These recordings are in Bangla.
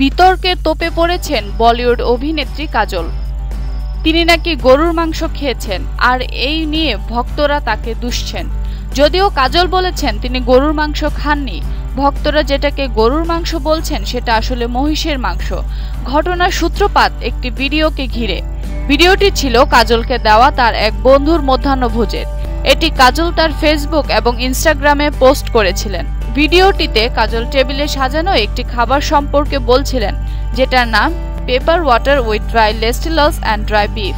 বিতর্কে তোপে পড়েছেন বলিউড অভিনেত্রী কাজল। তিনি নাকি গরুর মাংস খেয়েছেন আর এই নিয়ে ভক্তরা তাকে দুষছেন। যদিও কাজল বলেছেন তিনি গরুর মাংস খাননি, ভক্তরা যেটাকে গরুর মাংস বলছেন সেটা আসলে মহিষের মাংস। ঘটনার সূত্রপাত একটি ভিডিওকে ঘিরে। ভিডিওটি ছিল কাজলকে দেওয়া তার এক বন্ধুর মধ্যাহ্নভোজের। এটি কাজল তার ফেসবুক এবং ইনস্টাগ্রামে পোস্ট করেছিলেন। ভিডিওটিতে কাজল টেবিলে সাজানো একটি খাবার সম্পর্কে বলছিলেন, যেটার নাম পেপার ওয়াটার উইথ ড্রাই লেস্টিলস অ্যান্ড ড্রাই বিফ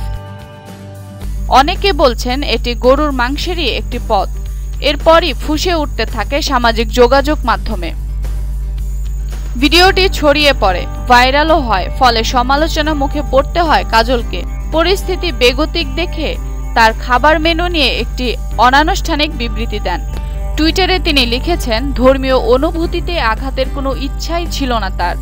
অনেকে বলছেন এটি গরুর মাংসেরই একটি পদ। এরপরই ফুসে উঠতে থাকে সামাজিক যোগাযোগ মাধ্যমে। ভিডিওটি ছড়িয়ে পড়ে, ভাইরালও হয়, ফলে সমালোচনা মুখে পড়তে হয় কাজলকে। পরিস্থিতি বেগতিক দেখে তার খাবার মেনু নিয়ে একটি অনানুষ্ঠানিক বিবৃতি দেন। টুইটারে তিনি লিখেছেন, ধর্মীয় অনুভূতিতে আঘাতের কোনো ইচ্ছাই ছিল না তার।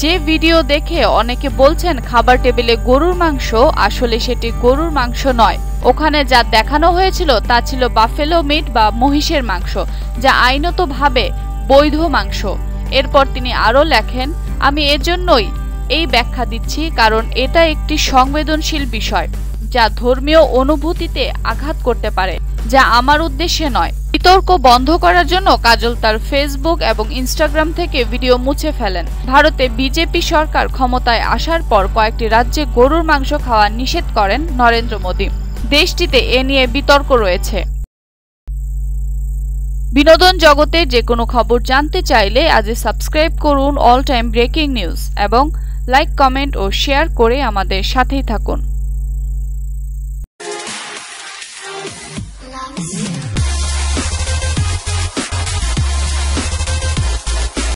যে ভিডিও দেখে অনেকে বলছেন খাবার টেবিলে গরুর মাংস, আসলে সেটি গরুর মাংস নয়। ওখানে যা দেখানো হয়েছিল তা ছিল বাফেলো মিট বা মহিষের মাংস, যা আইনতভাবে বৈধ মাংস। এরপর তিনি আরও লেখেন, আমি এজন্যই এই ব্যাখ্যা দিচ্ছি কারণ এটা একটি সংবেদনশীল বিষয় যা ধর্মীয় অনুভূতিতে আঘাত করতে পারে, যা আমার উদ্দেশ্যে নয়। বিতর্ক বন্ধ করার জন্য কাজল তার ফেসবুক এবং ইনস্টাগ্রাম থেকে ভিডিও মুছে ফেলেন। ভারতে বিজেপি সরকার ক্ষমতায় আসার পর কয়েকটি রাজ্যে গরুর মাংস খাওয়া নিষেধ করেন নরেন্দ্র মোদী। দেশটিতে এ নিয়ে বিতর্ক রয়েছে। বিনোদন জগতে যে কোনো খবর জানতে চাইলে আজ সাবস্ক্রাইব করুন অল টাইম ব্রেকিং নিউজ এবং লাইক কমেন্ট ও শেয়ার করে আমাদের সাথেই থাকুন।